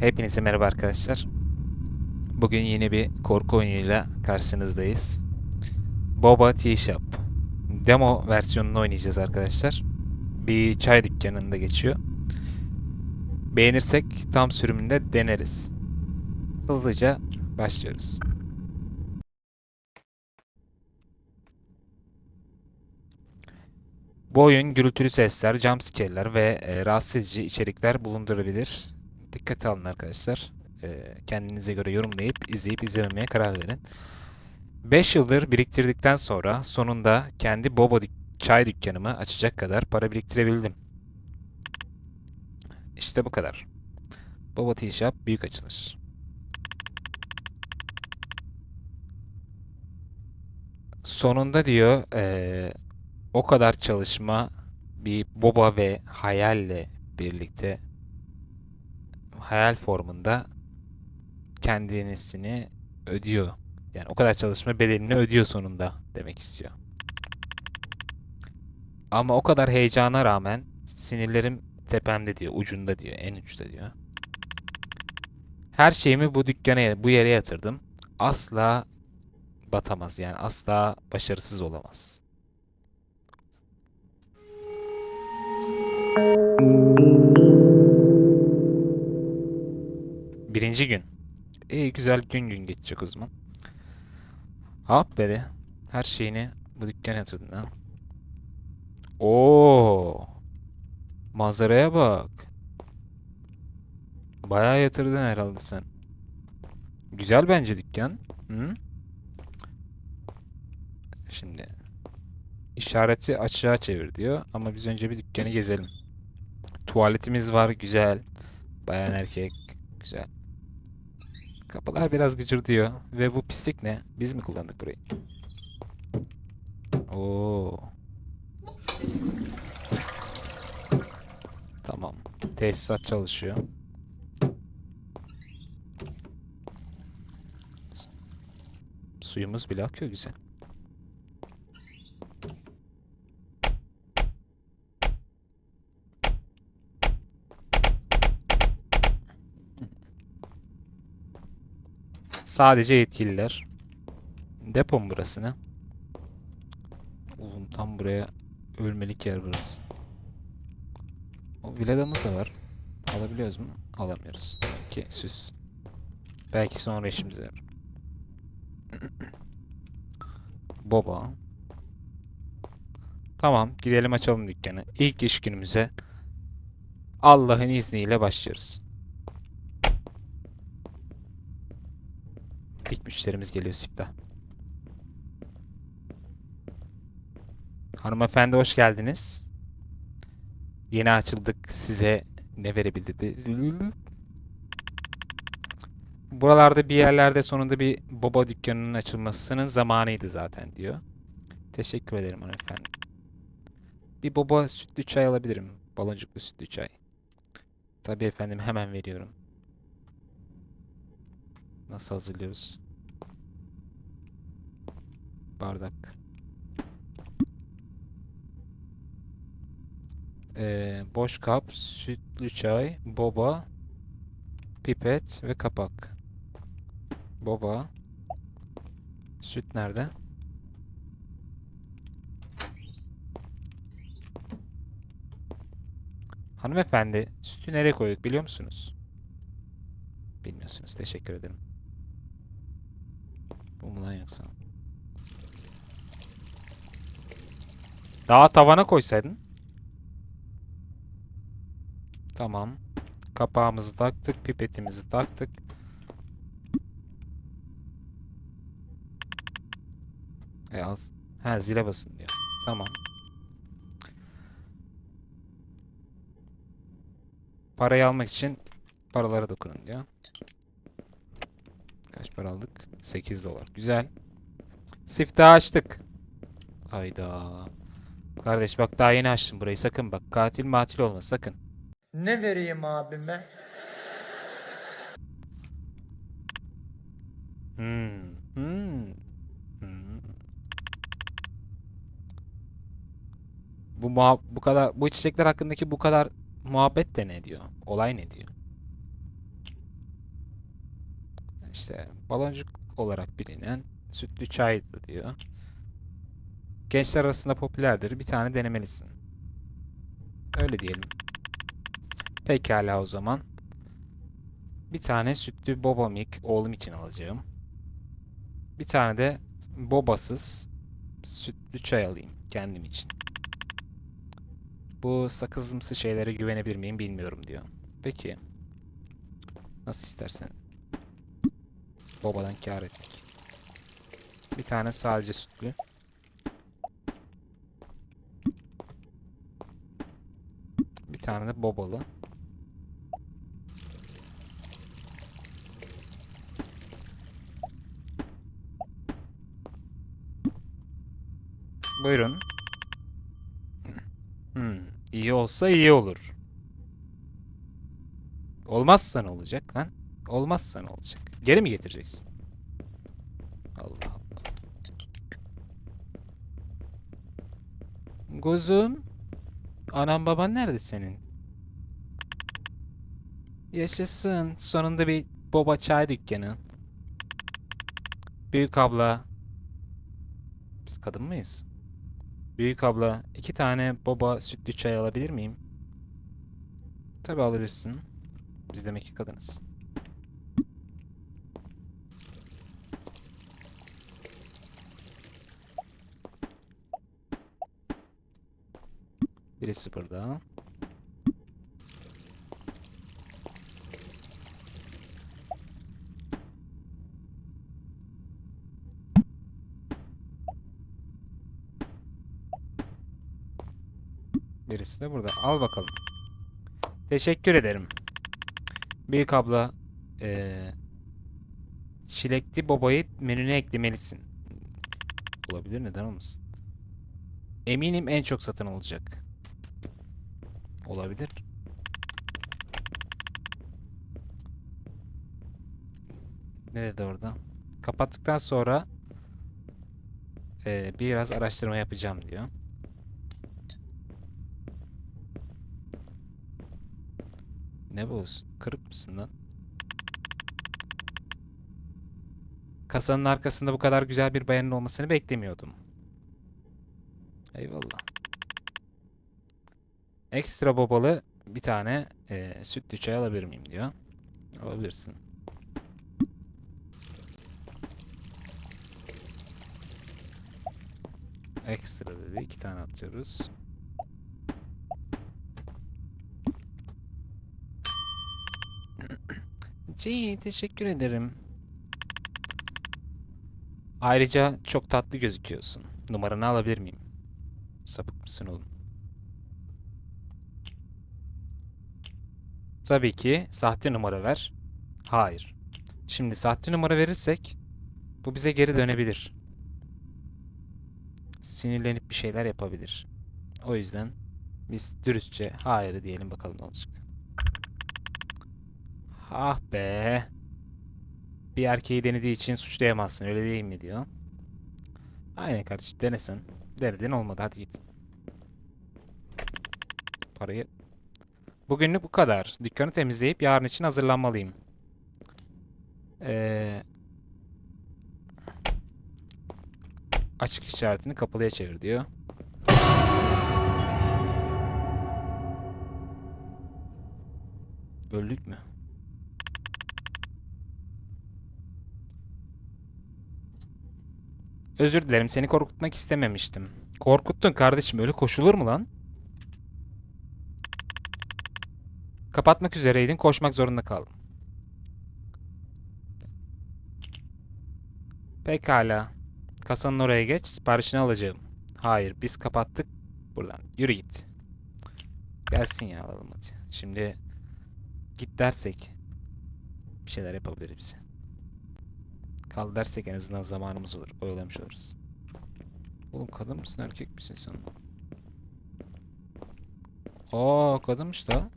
Hepinize merhaba arkadaşlar. Bugün yeni bir korku oyunuyla karşınızdayız. Boba Tea Shop. Demo versiyonunu oynayacağız arkadaşlar. Bir çay dükkanında geçiyor. Beğenirsek tam sürümünde deneriz. Hızlıca başlıyoruz. Bu oyun gürültülü sesler, jumpscare'ler ve e, rahatsız edici içerikler bulundurabilir. Dikkate alın arkadaşlar. E, kendinize göre yorumlayıp izleyip izlememeye karar verin. 5 yıldır biriktirdikten sonra sonunda kendi dük- çay dükkanımı açacak kadar para biriktirebildim. İşte bu kadar. Boba Tea Shop büyük açılış. Sonunda diyor eee, o kadar çalışma bir boba ve hayalle birlikte hayal formunda kendisini ödüyor. Yani o kadar çalışma bedelini ödüyor sonunda demek istiyor. Ama o kadar heyecana rağmen sinirlerim tepemde diyor, ucunda diyor, en uçta diyor. Her şeyimi bu dükkana, bu yere yatırdım. Asla batamaz yani asla başarısız olamaz. Birinci gün. İyi güzel gün gün geçecek o zaman. Hop be. Her şeyini bu dükkana yatırdın ha. Oo. Manzaraya bak. Bayağı yatırdın herhalde sen. Güzel bence dükkan. Hı? Şimdi işareti aşağı çevir diyor ama biz önce bir dükkanı gezelim. Tuvaletimiz var güzel. Bayan erkek güzel. Kapılar biraz gıcırdıyor ve bu pislik ne? Biz mi kullandık burayı? Oo. Tamam. Tesisat çalışıyor. Suyumuz bile akıyor güzel. Sadece yetkililer. Depo mu burası ne? Oğlum tam buraya ölmelik yer burası. O villadamız da var. Alabiliyoruz mu? Alamıyoruz. Demek ki süs. Belki sonra işimize yarar. Boba. Tamam, gidelim açalım dükkanı. İlk iş günümüze Allah'ın izniyle başlıyoruz. İlk müşterimiz geliyor Sipta. Hanımefendi hoş geldiniz. Yeni açıldık. Size ne verebildi? Buralarda bir yerlerde sonunda bir boba dükkanının açılmasının zamanıydı zaten diyor. Teşekkür ederim hanımefendi. Bir boba sütlü çay alabilirim. Baloncuklu sütlü çay. Tabii efendim hemen veriyorum. Nasıl hazırlıyoruz? Bardak. Ee, boş kap, sütlü çay, boba, pipet ve kapak. Boba. Süt nerede? Hanımefendi, sütü nereye koyduk biliyor musunuz? Bilmiyorsunuz. Teşekkür ederim. Bu mu lan yoksa? Daha tavana koysaydın. Tamam. Kapağımızı taktık, pipetimizi taktık. E az. Ha zile basın diyor. Tamam. Parayı almak için paralara dokunun diyor. Kaç para aldık? 8 dolar. Güzel. Siftahı açtık. Hayda. Kardeş bak daha yeni açtım burayı. Sakın bak. Katil matil olma sakın. Ne vereyim abime? Hmm. Hmm. Hmm. Bu muhab bu kadar bu içecekler hakkındaki bu kadar muhabbet de ne diyor? Olay ne diyor? işte baloncuk olarak bilinen sütlü çaydır diyor. Gençler arasında popülerdir. Bir tane denemelisin. Öyle diyelim. Pekala o zaman. Bir tane sütlü bobamik oğlum için alacağım. Bir tane de bobasız sütlü çay alayım kendim için. Bu sakızımsı şeylere güvenebilir miyim bilmiyorum diyor. Peki. Nasıl istersen. Babadan kâr etmek. Bir tane sadece sütlü. Tane de bobalı. Buyurun. Hmm, iyi olsa iyi olur. Olmazsa ne olacak lan? Olmazsa ne olacak? Geri mi getireceksin? Allah Allah. Kuzum, anan baban nerede senin? Yaşasın. Sonunda bir boba çay dükkanı. Büyük abla. Biz kadın mıyız? Büyük abla, iki tane boba sütlü çay alabilir miyim? Tabii alabilirsin. Biz demek ki kadınız. Birisi burada. Birisi de burada. Al bakalım. Teşekkür ederim. Büyük abla, eee çilekli bobayı menüne eklemelisin. Olabilir neden olmasın? Eminim en çok satın olacak. Olabilir. Ne dedi orada? Kapattıktan sonra eee, biraz araştırma yapacağım diyor. Ne bu? Kırık mısın lan? Kasanın arkasında bu kadar güzel bir bayanın olmasını beklemiyordum. Eyvallah. Ekstra bobalı bir tane eee, sütlü çay alabilir miyim diyor. Alabilirsin. Ekstra dedi. iki tane atıyoruz. Ci, teşekkür ederim. Ayrıca çok tatlı gözüküyorsun. Numaranı alabilir miyim? Sapık mısın oğlum? Tabii ki sahte numara ver. Hayır. Şimdi sahte numara verirsek bu bize geri dönebilir. Sinirlenip bir şeyler yapabilir. O yüzden biz dürüstçe hayır diyelim bakalım ne olacak. Ah be. Bir erkeği denediği için suçlayamazsın öyle değil mi diyor. Aynen kardeşim denesin. Denedin olmadı hadi git. Parayı. Bugünlük bu kadar. Dükkanı temizleyip yarın için hazırlanmalıyım. Ee, açık işaretini kapalıya çevir diyor. Öldük mü? Özür dilerim, seni korkutmak istememiştim. Korkuttun kardeşim, öyle koşulur mu lan? Kapatmak üzereydin, koşmak zorunda kaldım. Pekala. Kasanın oraya geç, siparişini alacağım. Hayır, biz kapattık. Buradan, yürü git. Gelsin ya alalım hadi. Şimdi git dersek bir şeyler yapabiliriz bize. Kal dersek en azından zamanımız olur. Oyalamış oluruz. Oğlum kadın mısın erkek misin sen? Aa kadınmış da.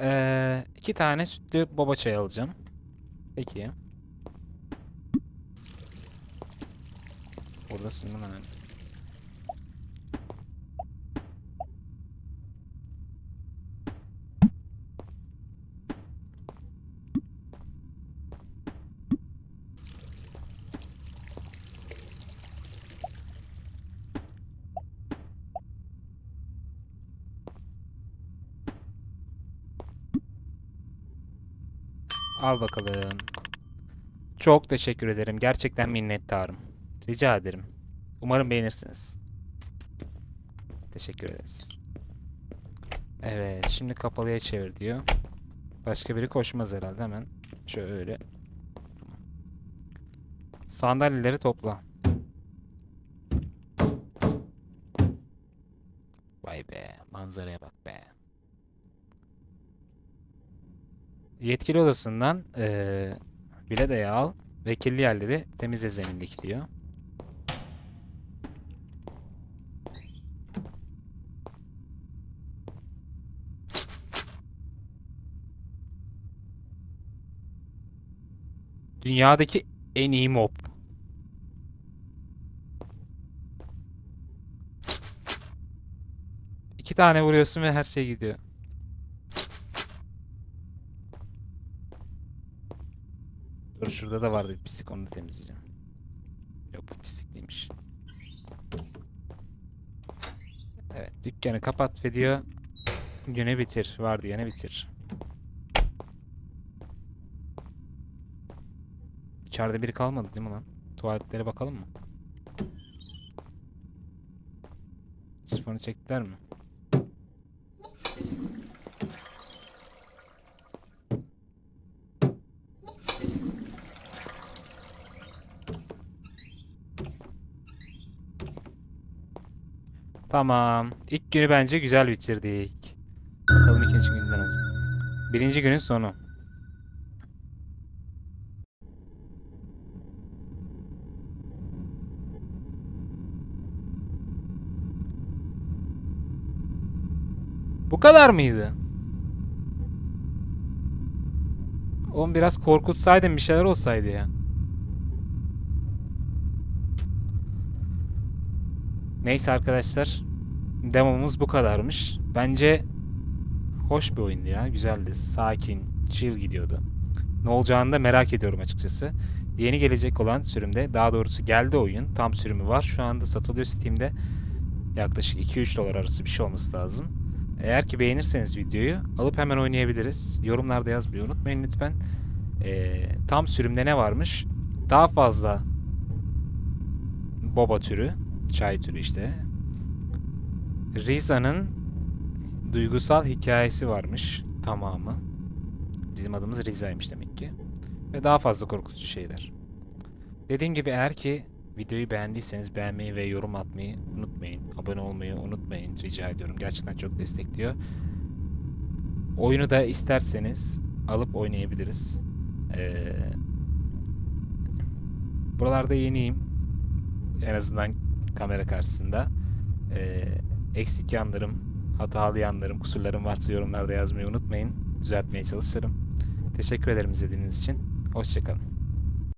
Ee, iki tane sütlü boba çay alacağım. Peki. Buradasın değil mi Al bakalım. Çok teşekkür ederim. Gerçekten minnettarım. Rica ederim. Umarım beğenirsiniz. Teşekkür ederiz. Evet, şimdi kapalıya çevir diyor. Başka biri koşmaz herhalde hemen. Şöyle. Sandalyeleri topla. Vay be, manzaraya bak be. Yetkili odasından eee Bilede'yi al ve yerleri temizle zemindeki diyor. Dünyadaki en iyi mob. İki tane vuruyorsun ve her şey gidiyor. Şurada da vardı bir pislik onu da temizleyeceğim. Yok bu pislik. Evet dükkanı kapat ve diyor güne bitir. Var diyene bitir. İçeride biri kalmadı değil mi lan? Tuvaletlere bakalım mı? Sifonu çektiler mi? Tamam. İlk günü bence güzel bitirdik. Bakalım ikinci günden olacak. Birinci günün sonu. Bu kadar mıydı? Oğlum biraz korkutsaydın bir şeyler olsaydı ya. Neyse arkadaşlar. Demomuz bu kadarmış. Bence hoş bir oyundu ya. Güzeldi. Sakin, chill gidiyordu. Ne olacağını da merak ediyorum açıkçası. Yeni gelecek olan sürümde, daha doğrusu geldi oyun. Tam sürümü var. Şu anda satılıyor Steam'de. Yaklaşık 2-3 dolar arası bir şey olması lazım. Eğer ki beğenirseniz videoyu alıp hemen oynayabiliriz. Yorumlarda yazmayı unutmayın lütfen. Ee, tam sürümde ne varmış? Daha fazla boba türü, çay türü işte. Riza'nın duygusal hikayesi varmış tamamı. Bizim adımız Riza'ymış demek ki. Ve daha fazla korkutucu şeyler. Dediğim gibi eğer ki videoyu beğendiyseniz beğenmeyi ve yorum atmayı unutmayın. Abone olmayı unutmayın rica ediyorum. Gerçekten çok destekliyor. Oyunu da isterseniz alıp oynayabiliriz. Ee, buralarda yeniyim. En azından kamera karşısında. Ee, eksik yanlarım, hatalı yanlarım, kusurlarım varsa yorumlarda yazmayı unutmayın. Düzeltmeye çalışırım. Teşekkür ederim izlediğiniz için. Hoşçakalın.